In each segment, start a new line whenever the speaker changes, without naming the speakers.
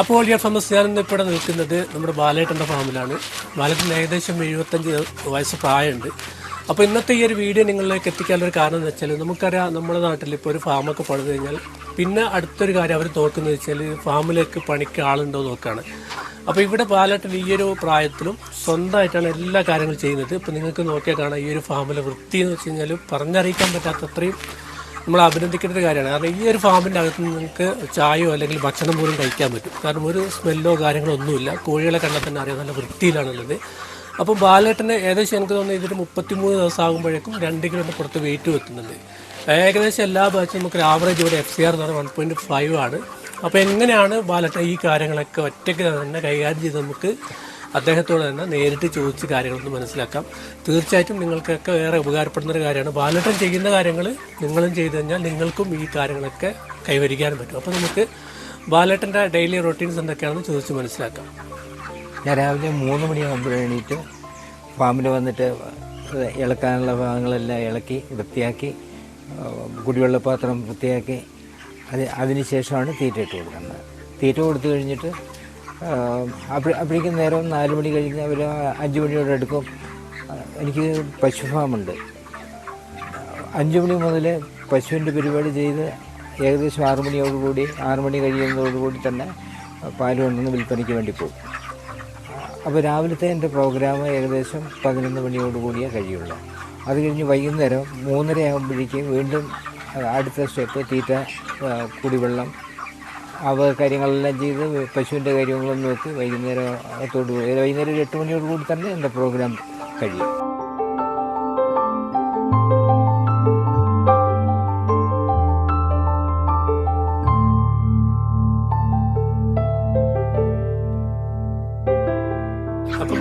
അപ്പോൾ dear famous ഞാനിന്ന് ഇപ്പോൾ നിൽക്കുന്നത് നമ്മുടെ ബാലേട്ടന്റെ ഫാമിലാണ്. ബാലേട്ടൻ ഏകദേശം എഴുപത്തഞ്ച് വയസ്സ് പ്രായമുണ്ട്. അപ്പോൾ ഇന്നത്തെ ഈ ഒരു വീഡിയോ നിങ്ങളിലേക്ക് എത്തിക്കാനുള്ള കാരണം എന്ന് വെച്ചാൽ നമുക്കറിയാം നമ്മുടെ നാട്ടിൽ ഇപ്പോൾ ഒരു ഫാമൊക്കെ പണിത് കഴിഞ്ഞാൽ പിന്നെ അടുത്തൊരു കാര്യം അവർ നോക്കുന്നത് വെച്ചാൽ ഫാമിലേക്ക് പണിക്ക് ആളുണ്ടോ നോക്കുകയാണ് അപ്പോൾ ഇവിടെ ബാലേട്ടൻ ഈ ഒരു പ്രായത്തിലും സ്വന്തമായിട്ടാണ് എല്ലാ കാര്യങ്ങളും ചെയ്യുന്നത്. ഇപ്പോൾ നിങ്ങൾക്ക് നോക്കിയാൽ കാണാം ഈ ഒരു ഫാമിലെ വൃത്തി എന്ന് വെച്ച് കഴിഞ്ഞാൽ പറഞ്ഞറിയിക്കാൻ പറ്റാത്ത അത്രയും നമ്മൾ അഭിനന്ദിക്കേണ്ട കാര്യമാണ്. കാരണം ഈ ഒരു ഫാമിന്റെ അകത്ത് നിങ്ങൾക്ക് ചായയോ അല്ലെങ്കിൽ ഭക്ഷണം പോലും കഴിക്കാൻ പറ്റും. കാരണം ഒരു സ്മെല്ലോ കാര്യങ്ങളോ ഒന്നുമില്ല. കോഴികളെ കണ്ടാൽ തന്നെ അറിയാം നല്ല വൃത്തിയിലാണുള്ളത്. അപ്പോൾ ബാലേട്ടന് ഏകദേശം എനിക്ക് തോന്നുന്നത് ഇതൊരു മുപ്പത്തിമൂന്ന് ദിവസം ആകുമ്പോഴേക്കും രണ്ട് കിലോന്റെ പുറത്ത് വെയിറ്റ് വെക്കുന്നുണ്ട് ഏകദേശം എല്ലാ ബാച്ചും നമുക്ക് ആവറേജ് ഇവിടെ എഫ് സി ആർ എന്ന് പറഞ്ഞാൽ വൺ പോയിന്റ് ഫൈവ് ആണ്. അപ്പോൾ എങ്ങനെയാണ് ബാലേട്ടൻ ഈ കാര്യങ്ങളൊക്കെ ഒറ്റയ്ക്ക് തന്നെ കൈകാര്യം ചെയ്ത് നമുക്ക് അദ്ദേഹത്തോട് തന്നെ നേരിട്ട് ചോദിച്ച് കാര്യങ്ങളൊന്ന് മനസ്സിലാക്കാം. തീർച്ചയായിട്ടും നിങ്ങൾക്കൊക്കെ ഏറെ ഉപകാരപ്പെടുന്ന ഒരു കാര്യമാണ്. ബാലട്ടൻ ചെയ്യുന്ന കാര്യങ്ങൾ നിങ്ങളും ചെയ്തു കഴിഞ്ഞാൽ നിങ്ങൾക്കും ഈ കാര്യങ്ങളൊക്കെ കൈവരിക്കാനും പറ്റും. അപ്പോൾ നമുക്ക് ബാലട്ടന്റെ ഡെയിലി റൊട്ടീൻസ് എന്തൊക്കെയാണെന്ന് ചോദിച്ച് മനസ്സിലാക്കാം.
ഞാൻ രാവിലെ മൂന്ന് മണിയാകുമ്പോൾ എണീറ്റ് ഫാമിൽ വന്നിട്ട് ഇളക്കാനുള്ള ഭാഗങ്ങളെല്ലാം ഇളക്കി വൃത്തിയാക്കി കുടിവെള്ള പാത്രം വൃത്തിയാക്കി അത് അതിന് ശേഷമാണ് തീറ്റ ഇട്ട് കൊടുക്കുന്നത്. തീറ്റ കൊടുത്തു കഴിഞ്ഞിട്ട് അപ്പോഴേക്കും നേരം നാല് മണി കഴിഞ്ഞ് അവർ അഞ്ച് മണിയോടെ എടുക്കും എനിക്ക് പശു ഫാമുണ്ട് അഞ്ച് മണി മുതൽ പശുവിന്റെ പരിപാടി ചെയ്ത് ഏകദേശം ആറു മണിയോടുകൂടി ആറു മണി കഴിയുന്നതോടുകൂടി തന്നെ പാൽ കൊണ്ടുവന്ന് വിൽപ്പനയ്ക്ക് വേണ്ടി പോകും. അപ്പോൾ രാവിലത്തെ എന്റെ പ്രോഗ്രാം ഏകദേശം പതിനൊന്ന് മണിയോടുകൂടിയേ കഴിയുള്ളൂ. അത് കഴിഞ്ഞ് വൈകുന്നേരം മൂന്നര ആകുമ്പോഴേക്കും വീണ്ടും അടുത്ത സ്റ്റെപ്പ് തീറ്റ കുടിവെള്ളം അവ കാര്യങ്ങളെല്ലാം ചെയ്ത് പശുവിന്റെ കാര്യങ്ങളും നോക്കി വൈകുന്നേരത്തോടു കൂടി വൈകുന്നേരം ഒരു എട്ട് മണിയോട് കൂടി തന്നെ എന്റെ പ്രോഗ്രാം കഴിയും.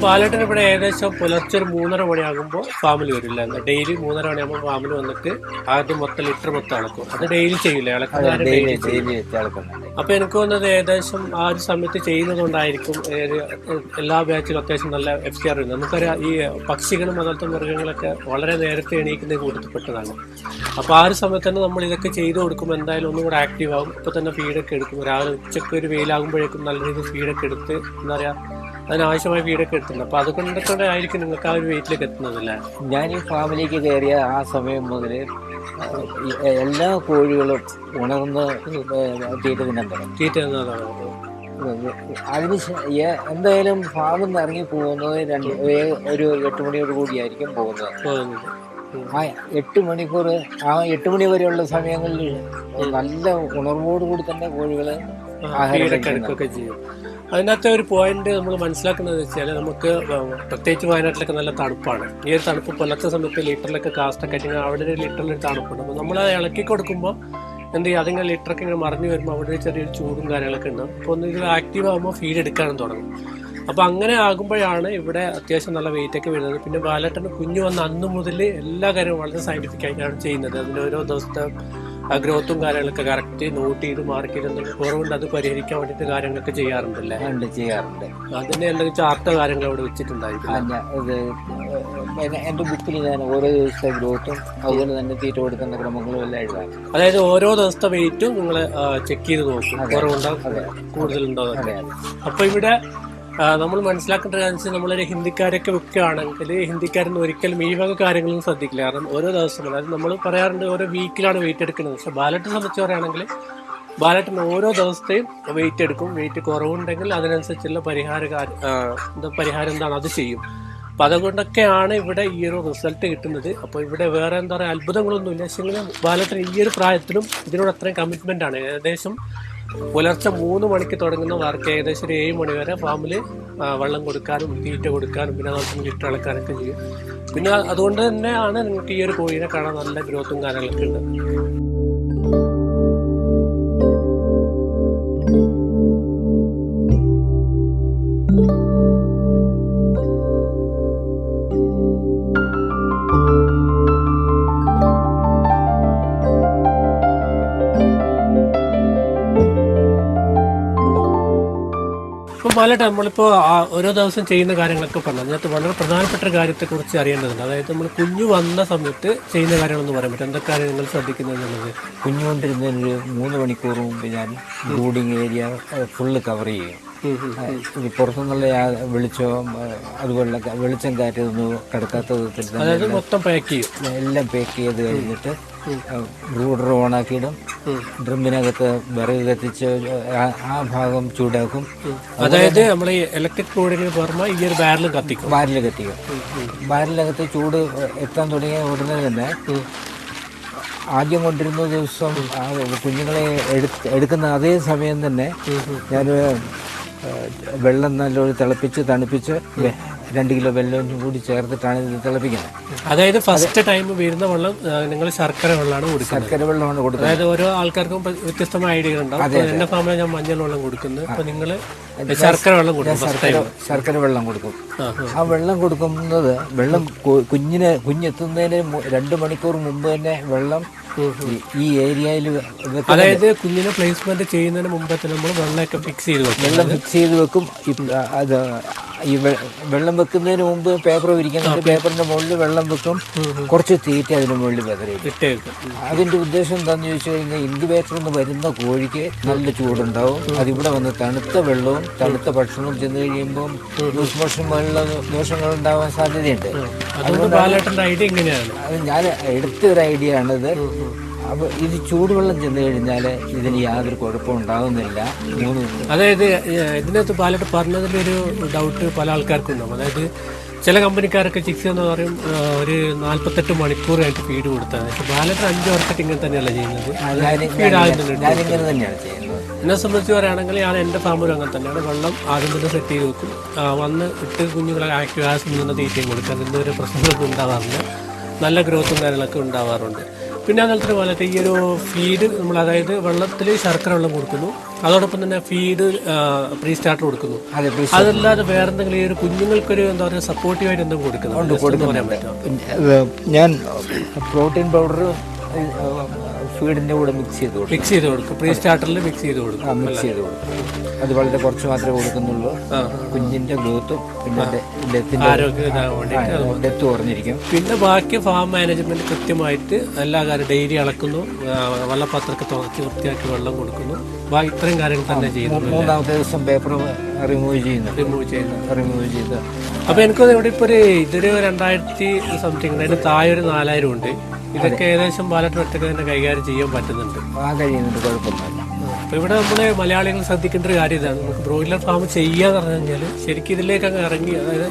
അപ്പം ബാലട്ടൻ ഇവിടെ ഏകദേശം പുലർച്ചെ ഒരു മൂന്നര മണിയാകുമ്പോൾ ഫാമിൽ വരില്ല. ഡെയിലി മൂന്നര മണിയാകുമ്പോൾ ഫാമിൽ വന്നിട്ട് ആദ്യം മൊത്തം ലിറ്റർ മൊത്തം അളക്കും. അത് ഡെയിലി ചെയ്യില്ല? അപ്പൊ എനിക്ക് തോന്നുന്നത് ഏകദേശം ആ ഒരു സമയത്ത് ചെയ്യുന്നതുകൊണ്ടായിരിക്കും എല്ലാ ബാച്ചിലും അത്യാവശ്യം നല്ല എഫ് സി ആർ വരുന്നത്. നമുക്കറിയാം ഈ പക്ഷികളും അതുപോലത്തെ മൃഗങ്ങളൊക്കെ വളരെ നേരത്തെ എണീക്കുന്ന കൂട്ടത്തിൽപ്പെട്ടതാണ് അപ്പൊ ആ ഒരു സമയത്ത് തന്നെ നമ്മൾ ഇതൊക്കെ ചെയ്തു കൊടുക്കുമ്പോൾ എന്തായാലും ഒന്നും കൂടെ ആക്റ്റീവ് ആകും ഇപ്പൊ തന്നെ ഫീഡൊക്കെ എടുക്കും രാവിലെ ഉച്ചയ്ക്ക് ഒരു വെയിലാകുമ്പോഴേക്കും നല്ല രീതിയിൽ ഫീഡൊക്കെ എടുത്ത് എന്താ പറയാ അതിനാവശ്യമായ വീടൊക്കെ എടുത്തിട്ടുണ്ട്. അപ്പൊ അതുകൊണ്ടൊക്കെ ആയിരിക്കും നിങ്ങൾക്ക് ആ ഒരു വെയിറ്റിലേക്ക് എത്തുന്നതല്ലേ?
ഞാൻ ഈ ഫാമിലേക്ക് കയറിയ ആ സമയം മുതൽ എല്ലാ കോഴികളും ഉണർന്ന് തീറ്റ തുടങ്ങി.
തീറ്റ തിന്നതാണ്
അതിന് എന്തായാലും ഫാമിൽ നിന്ന് ഇറങ്ങി പോകുന്നത് രണ്ട് ഒരു എട്ട് മണിയോട് കൂടിയായിരിക്കും പോകുന്നത്. ആ എട്ട് മണിക്കൂർ ആ എട്ട് മണി വരെയുള്ള സമയങ്ങളിൽ നല്ല ഉണർവോടുകൂടി തന്നെ കോഴികൾ
ഫീഡൊക്കെ. എടുക്കുകയൊക്കെ ചെയ്യും. അതിനകത്തെ ഒരു പോയിന്റ് നമ്മൾ മനസ്സിലാക്കുന്നത് വെച്ചാൽ നമുക്ക് പ്രത്യേകിച്ച് വയനാട്ടിലൊക്കെ നല്ല തണുപ്പാണ്. ഈ ഒരു തണുപ്പ് പുലർച്ചെ സമയത്ത് ലിറ്ററിലൊക്കെ കാസ്റ്റൊക്കെ ആയിട്ട് അവിടെ ഒരു ലിറ്ററിൽ ഒരു തണുപ്പുണ്ട്. അപ്പോൾ നമ്മൾ അത് ഇളക്കി കൊടുക്കുമ്പോൾ എന്ത് ചെയ്യും? അതിങ്ങനെ ലിറ്ററൊക്കെ ഇങ്ങനെ മറിഞ്ഞു വരുമ്പോൾ അവിടെ ഒരു ചെറിയൊരു ചൂടും കാര്യങ്ങളൊക്കെ ഉണ്ട്. അപ്പോൾ ഒന്ന് ഇത് ആക്റ്റീവ് ആകുമ്പോൾ ഫീഡ് എടുക്കാനും തുടങ്ങും. അപ്പോൾ അങ്ങനെ ആകുമ്പോഴാണ് ഇവിടെ അത്യാവശ്യം നല്ല വെയിറ്റ് ഒക്കെ വരുന്നത്. പിന്നെ ബാലട്ടൻ കുഞ്ഞു വന്ന അന്ന് മുതൽ എല്ലാ കാര്യവും വളരെ സയന്റിഫിക് ആയിട്ടാണ് ചെയ്യുന്നത്. അതിന് ഓരോ ദിവസത്തെ ഗ്രോത്തും കാര്യങ്ങളൊക്കെ കറക്റ്റ് നോട്ട് ചെയ്ത് മാർക്ക് ചെയ്ത് എന്തെങ്കിലും കുറവുണ്ട് അത് പരിഹരിക്കാൻ വേണ്ടിട്ട് കാര്യങ്ങളൊക്കെ ചെയ്യാറുണ്ടല്ലേ?
ഉണ്ട് ചെയ്യാറുണ്ട്.
അതിന്റെ എന്തെങ്കിലും ചാർട്ടോ കാര്യങ്ങൾ അവിടെ വെച്ചിട്ടുണ്ടായിരിക്കും
എന്റെ ബുക്കിൽ ഞാൻ ഓരോ ദിവസത്തെ ഗ്രോത്തും അതുപോലെ തന്നെ തീറ്റ കൊടുക്കുന്ന ക്രമങ്ങളും എല്ലാം എഴുതാം
അതായത് ഓരോ ദിവസത്തെ വെയിറ്റും നിങ്ങൾ ചെക്ക് ചെയ്ത് നോക്കും. കുറവുണ്ടോ? കൂടുതലുണ്ടോ അപ്പൊ ഇവിടെ നമ്മൾ മനസ്സിലാക്കേണ്ട കാര്യം നമ്മളൊരു ഹിന്ദിക്കാരൊക്കെ വെക്കുകയാണെങ്കിൽ ഹിന്ദിക്കാരൊന്നും ഒരിക്കലും ഈ വക കാര്യങ്ങളും ശ്രദ്ധിക്കില്ല. കാരണം ഓരോ ദിവസം അതായത് നമ്മൾ പറയാറുണ്ട് ഓരോ വീക്കിലാണ് വെയിറ്റ് എടുക്കുന്നത്. പക്ഷെ ബാലറ്റിനെ സംബന്ധിച്ച് പറയുകയാണെങ്കിൽ ബാലറ്റിന് ഓരോ ദിവസത്തെയും വെയിറ്റ് എടുക്കും. വെയിറ്റ് കുറവുണ്ടെങ്കിൽ അതിനനുസരിച്ചുള്ള പരിഹാര എന്താ പരിഹാരം എന്താണ്? അത് ചെയ്യും. അപ്പം അതുകൊണ്ടൊക്കെയാണ് ഇവിടെ ഈ ഒരു റിസൾട്ട് കിട്ടുന്നത്. അപ്പോൾ ഇവിടെ വേറെ എന്താ പറയുക അത്ഭുതങ്ങളൊന്നുമില്ല. പക്ഷേ ബാലറ്റിന് ഈ ഒരു പ്രായത്തിലും ഇതിനോട് അത്രയും കമ്മിറ്റ്മെന്റ് ആണ്. ഏകദേശം പുലർച്ചെ മൂന്ന് മണിക്ക് തുടങ്ങുന്ന വർക്ക് ഏകദേശം ഒരു ഏഴ് മണി വരെ ഫാമിൽ വെള്ളം കൊടുക്കാനും തീറ്റ കൊടുക്കാനും പിന്നെ അതുപോലെ തന്നെ ഇട്ട് അളക്കാനൊക്കെ ചെയ്യും. പിന്നെ അതുകൊണ്ട് തന്നെയാണ് നിങ്ങൾക്ക് ഈ ഒരു കോഴിനെ കാണാൻ നല്ല ഗ്രോത്തും കാര്യങ്ങളൊക്കെ ഉണ്ട്. ഇപ്പം ബാലേട്ട നമ്മളിപ്പോൾ ഓരോ ദിവസം ചെയ്യുന്ന കാര്യങ്ങളൊക്കെ പറഞ്ഞു അതിനകത്ത് വളരെ പ്രധാനപ്പെട്ട ഒരു കാര്യത്തെക്കുറിച്ച് അറിയേണ്ടതുണ്ട്. അതായത് നമ്മൾ കുഞ്ഞു വന്ന സമയത്ത് ചെയ്യുന്ന കാര്യങ്ങളെന്ന് പറയാൻ പറ്റും. എന്തൊക്കെയാണ് നിങ്ങൾ ശ്രദ്ധിക്കുന്നത് എന്നുള്ളത്?
കുഞ്ഞുകൊണ്ടിരുന്നതിനൊരു മൂന്ന് മണിക്കൂർ മുമ്പ് ഞാൻ ബ്രൂഡിങ് ഏരിയ ഫുള്ള് കവർ ചെയ്യും. ഇനി ഈ പുറത്തുനിന്നുള്ള ആ, അതുപോലുള്ള വെളിച്ചം കാറ്റൊന്നും കിടക്കാത്ത വിധത്തിൽ
അതായത് മൊത്തം പാക്ക് ചെയ്യും.
എല്ലാം പാക്ക് ചെയ്ത് കഴിഞ്ഞിട്ട് ബ്രൂഡർ ഓണാക്കിയിടും ഡ്രമ്മിനകത്ത് വിറക് കത്തിച്ച് ആ- ഭാഗം ചൂടാക്കും.
അതായത് നമ്മൾ ഈ ഇലക്ട്രിക് ബോർഡിന് പുറമെ ഈ ഒരു ബാരൽ കത്തിക്കും.
ബാരൽ കത്തിക്കും. ബാരലകത്ത് ചൂട് എത്താൻ തുടങ്ങിയ ഉടനെ തന്നെ ആദ്യം കൊണ്ടിരുന്ന ദിവസം ആ കുഞ്ഞുങ്ങളെ എടുക്കുന്ന അതേ സമയം തന്നെ ഞാൻ വെള്ളം നല്ലൊരു തിളപ്പിച്ച് തണുപ്പിച്ച് രണ്ട് കിലോ വെള്ളം കൂടി ചേർത്തിട്ടാണ് ഇത് തിളപ്പിക്കുന്നത്.
അതായത് ഫസ്റ്റ് ടൈം വരുന്ന വെള്ളം നിങ്ങൾ ശർക്കര വെള്ളമാണ് കൊടുക്കുന്നത്.
ശർക്കര വെള്ളമാണ് കൊടുക്കുന്നത്.
അതായത് ഓരോ ആൾക്കാർക്കും വ്യത്യസ്തമായ ഐഡിയകൾ ഉണ്ടാവും. എന്റെ ഫാമിലെ ഞാൻ മഞ്ഞൾ വെള്ളം കൊടുക്കുന്നത് അപ്പൊ നിങ്ങൾ ശർക്കര വെള്ളം കൊടുക്കും
ശർക്കര വെള്ളം കൊടുക്കും.
ആ
വെള്ളം കൊടുക്കുന്നത് വെള്ളം കുഞ്ഞിന് കുഞ്ഞെത്തുന്നതിന് രണ്ട് മണിക്കൂർ മുമ്പ് തന്നെ വെള്ളം ഈ- ഏരിയയിൽ
അതായത് കുഞ്ഞിനെ പ്ലേസ്മെന്റ് ചെയ്യുന്നതിന് മുമ്പ് നമ്മൾ വെള്ളമൊക്കെ ഫിക്സ് ചെയ്ത് വെക്കും.
വെള്ളം ഫിക്സ് ചെയ്ത് വെക്കും. അത് ഈ വെള്ളം വെക്കുന്നതിന് മുമ്പ് പേപ്പർ വിരിക്കുന്നുണ്ട് പേപ്പറിന്റെ മുകളിൽ വെള്ളം വെക്കും. കുറച്ച് തീറ്റ അതിന് മുകളിൽ വെതറിയിടും അതിന്റെ ഉദ്ദേശം എന്താണെന്ന് ചോദിച്ചു കഴിഞ്ഞാൽ ഇൻക്യുബേറ്ററിൽ നിന്ന് വരുന്ന കോഴിക്ക് നല്ല ചൂടുണ്ടാവും. അതിവിടെ വന്ന് തണുത്ത വെള്ളവും തണുത്ത ഭക്ഷണവും ചെന്ന് കഴിയുമ്പോൾ ലൂസ് മോഷൻ പോലുള്ള ദോഷങ്ങൾ ഉണ്ടാവാൻ സാധ്യതയുണ്ട്
അതുകൊണ്ട്
ഞാൻ എടുത്ത ഒരു ഐഡിയ ആണിത് അപ്പോൾ ഇത് ചൂടുവെള്ളം ചെന്ന് കഴിഞ്ഞാൽ ഇതിന് യാതൊരു കുഴപ്പവും ഉണ്ടാകുന്നില്ല മൂന്ന്
അതായത് ഇതിനകത്ത് ബാലേട്ട് ഒരു ഡൗട്ട് പല ആൾക്കാർക്കും ഉണ്ടാവും അതായത് ചില കമ്പനിക്കാരൊക്കെ ചിക്സ് എന്ന് പറയും ഒരു നാല്പത്തെട്ട് മണിക്കൂർ ആയിട്ട് ഫീഡ് കൊടുത്താൽ പക്ഷെ ബാലേട്ടർ അഞ്ച് വർഷമായിട്ട് ഇങ്ങനെ തന്നെയല്ല ചെയ്യുന്നത്? ഫീഡ്.
തന്നെയാണ് ചെയ്യുന്നത്.
എന്നെ സംബന്ധിച്ച് പറയുകയാണെങ്കിൽ ഞാൻ എന്റെ ഫാമിലും അങ്ങനെ തന്നെയാണ്. വെള്ളം ആദ്യം തന്നെ സെറ്റ് ചെയ്ത് വെക്കും. വന്ന് ഇട്ട് കുഞ്ഞുങ്ങളെ ആക്റ്റീവ് ആ സമയം തന്നെ തീറ്റയും കൊടുക്കുക അതിന്റെ ഒരു പ്രശ്നങ്ങളൊക്കെ ഉണ്ടാവാറുണ്ട്. നല്ല ഗ്രോത്തും കാര്യങ്ങളൊക്കെ ഉണ്ടാവാറുണ്ട്. പിന്നെ അതുപോലെ പോലത്തെ ഈ ഒരു ഫീഡ് നമ്മൾ അതായത് വെള്ളത്തിൽ ശർക്കര വെള്ളം കൊടുക്കുന്നു. അതോടൊപ്പം തന്നെ ഫീഡ് പ്രീ സ്റ്റാർട്ടർ കൊടുക്കുന്നു. അതല്ലാതെ വേറെ എന്തെങ്കിലും ഈ ഒരു കുഞ്ഞുങ്ങൾക്കൊരു എന്താ പറയുക സപ്പോർട്ടീവായിട്ട് എന്തെങ്കിലും കൊടുക്കുന്നു
ഞാൻ പ്രോട്ടീൻ പൗഡർ ഫീഡിന്റെ കൂടെ മിക്സ് ചെയ്ത് കൊടുക്കും.
മിക്സ് ചെയ്ത് കൊടുക്കും. പ്രീ സ്റ്റാർട്ടറിൽ മിക്സ് ചെയ്ത് കൊടുക്കും.
ആ മിക്സ് ചെയ്ത് കൊടുക്കും. അത് വളരെ കുറച്ച് മാത്രമേ കൊടുക്കുന്നുള്ളൂ. കുഞ്ഞിന്റെ ഗ്രോത്തും പിന്നെ ഡെത്തിന്റെ ഡെത്ത് കുറഞ്ഞിരിക്കും.
പിന്നെ ബാക്കി ഫാം മാനേജ്മെന്റ് കൃത്യമായിട്ട് എല്ലാ കാര്യം ഡെയിലി അളക്കുന്നു. വെള്ളപ്പാത്രമൊക്കെ തുറച്ച് വൃത്തിയാക്കി വെള്ളം കൊടുക്കുന്നു. ബാ- ഇത്രയും കാര്യങ്ങൾ തന്നെ ചെയ്യുന്നു
മൂന്നാമത്തെ ദിവസം പേപ്പർ റിമൂവ് ചെയ്യുന്നു.
റിമൂവ് ചെയ്യുന്നു.
റിമൂവ് ചെയ്ത്.
അപ്പൊ എനിക്കത് ഇവിടെ ഇപ്പൊ ഒരു ഇതൊരു രണ്ടായിരത്തി സംതിങ് അതിന് താഴെ ഒരു നാലായിരം ഉണ്ട്. ഇതൊക്കെ ഏകദേശം പാലട്ട് ഒറ്റയ്ക്ക് തന്നെ കൈകാര്യം ചെയ്യാൻ പറ്റുന്നുണ്ട്.
ആ കഴിയുന്നുണ്ട് കുഴപ്പമൊന്നുമില്ല.
അപ്പൊ ഇവിടെ നമ്മുടെ മലയാളികൾ ശ്രദ്ധിക്കേണ്ട ഒരു കാര്യം ഇതാണ്. നമുക്ക് ബ്രോയിലർ ഫാം ചെയ്യാന്ന് പറഞ്ഞു കഴിഞ്ഞാൽ ശരിക്കും ഇതിലേക്ക് അങ്ങ് ഇറങ്ങി അതായത്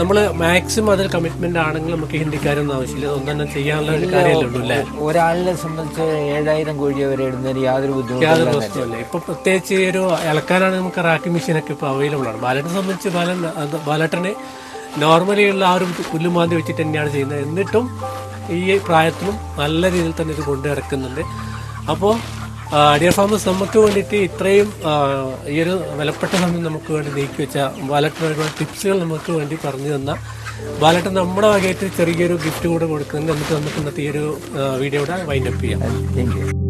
നമ്മൾ മാക്സിമം അതിൽ കമ്മിറ്റ്മെന്റ് ആണെങ്കിൽ നമുക്ക് ഹിന്ദിക്കാരൊന്നും ആവശ്യമില്ല. ഒന്നും തന്നെ ചെയ്യാനുള്ള ഒരു കാര്യമല്ലേ അല്ലേ?
ഒരാളിനെ സംബന്ധിച്ച് ഏഴായിരം കോഴി വരെ ഇടുന്നതിന് യാതൊരു ബുദ്ധിമുട്ടും
യാതൊരു പ്രശ്നമില്ല ഇപ്പൊ പ്രത്യേകിച്ച് ഒരു ഇളക്കാനാണ് നമുക്ക് റാക്കി മെഷീനൊക്കെ ഇപ്പൊ അവൈലബിൾ ആണ്. ബാലറ്റിനെ സംബന്ധിച്ച് ബാലൻ ബാലട്ടനെ ബാലറ്റിനെ നോർമലി ഉള്ള ആ ഒരു പുല്ലുമാന്തി വെച്ചിട്ട് തന്നെയാണ് ചെയ്യുന്നത്. എന്നിട്ടും ഈ പ്രായത്തിലും നല്ല രീതിയിൽ തന്നെ ഇത് കൊണ്ടു നടക്കുന്നുണ്ട്. അപ്പോൾ ഡിയർ ഫാമേഴ്സ് നമുക്ക് വേണ്ടിയിട്ട് ഇത്രയും ഈ ഒരു വിലപ്പെട്ട സമയം നമുക്ക് വേണ്ടി നീക്കി വെച്ച ബാലറ്റിന് ഒരുപാട് ടിപ്സുകൾ നമുക്ക് വേണ്ടി പറഞ്ഞു തന്ന ബാലറ്റ് നമ്മുടെ വകയായിട്ട് ചെറിയൊരു ഗിഫ്റ്റ് കൂടെ കൊടുക്കുന്നുണ്ട്. എന്നിട്ട് നമുക്ക് ഇന്നത്തെ ഈ ഒരു വീഡിയോ കൂടെ വൈൻഡപ്പ് ചെയ്യാം.
Thank you